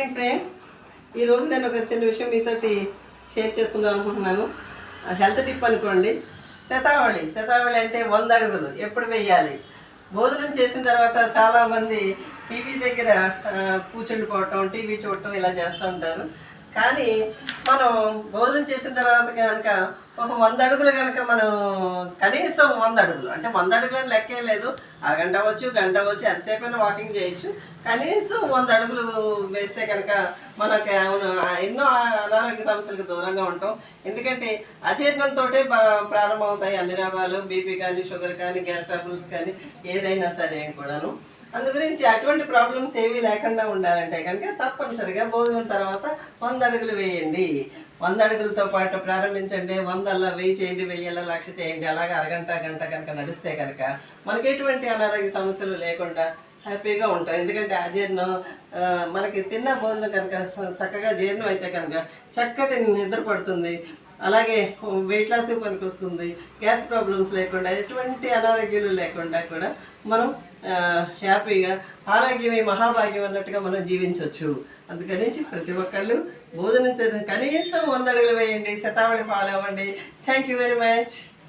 Morning friends. ఈరోజు నేను ఒక చిన్న విషయం మీతోటి షేర్ చేసుకుందాం అనుకుంటున్నాను. హెల్త్ టిప్ అనుకోండి. శతావళి. శతావళి అంటే వంద అడుగులు. ఎప్పుడు వేయాలి భోజనం చేసిన తర్వాత చాలామంది టీవీ దగ్గర కూర్చుండిపోవటం టీవీ చూడటం ఇలా చేస్తూ ఉంటారు. కానీ మనం భోజనం చేసిన తర్వాత కనుక ఒక వంద అడుగులు కనుక మనం కనీసం వంద అడుగులు అంటే వంద అడుగులని లెక్కే లేదు. అరగంట అవ్వచ్చు గంట అవ్వచ్చు ఎంతసేపు వాకింగ్ చేయొచ్చు. కనీసం వంద అడుగులు వేస్తే కనుక మనకి అవును, ఎన్నో అనారోగ్య సమస్యలకు దూరంగా ఉంటాం. ఎందుకంటే అజీర్ణంతో ప్రారంభమవుతాయి అన్ని రోగాలు బీపీ కానీ షుగర్ కానీ గ్యాస్ ట్రబుల్స్ కానీ ఏదైనా సరే కూడాను. అందు గురించి అటువంటి ప్రాబ్లమ్స్ ఏమీ లేకుండా ఉండాలంటే కనుక తప్పనిసరిగా భోజనం తర్వాత వంద అడుగులు వేయండి. వంద అడుగులతో పాటు ప్రారంభించండి వందల్లా వెయ్యి చేయండి వెయ్యిలా లక్ష చేయండి అలాగే అరగంట గంట కనుక నడిస్తే కనుక మనకి ఎటువంటి అనారోగ్య సమస్యలు లేకుండా హ్యాపీగా ఉంటాం. ఎందుకంటే అజీర్ణం మనకి తిన్న భోజనం కనుక చక్కగా జీర్ణం అయితే కనుక చక్కటి నిద్ర పడుతుంది. అలాగే వెయిట్ లాస్ పనికి వస్తుంది గ్యాస్ ప్రాబ్లమ్స్ లేకుండా ఎటువంటి అనారోగ్యాలు లేకుండా కూడా మనం హ్యాపీగా ఆరోగ్యమే మహాభాగ్యం అన్నట్టుగా మనం జీవించవచ్చు అందుకని ప్రతి ఒక్కళ్ళు భోజనం కనీసం వంద అడుగులు వేయండి శతావళి ఫాలో అవ్వండి. Thank you very much